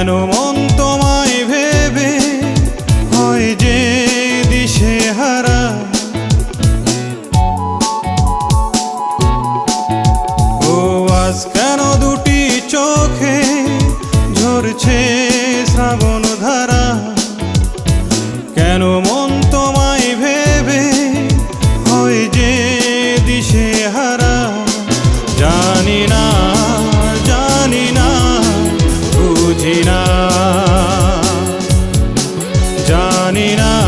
কেন মন তোমায় ভেবে হয় যে দিশে হারা। ও, আজ কেন দুটি চোখে ঝরছে শ্রাবণ ধারা? জানি না। জানি না।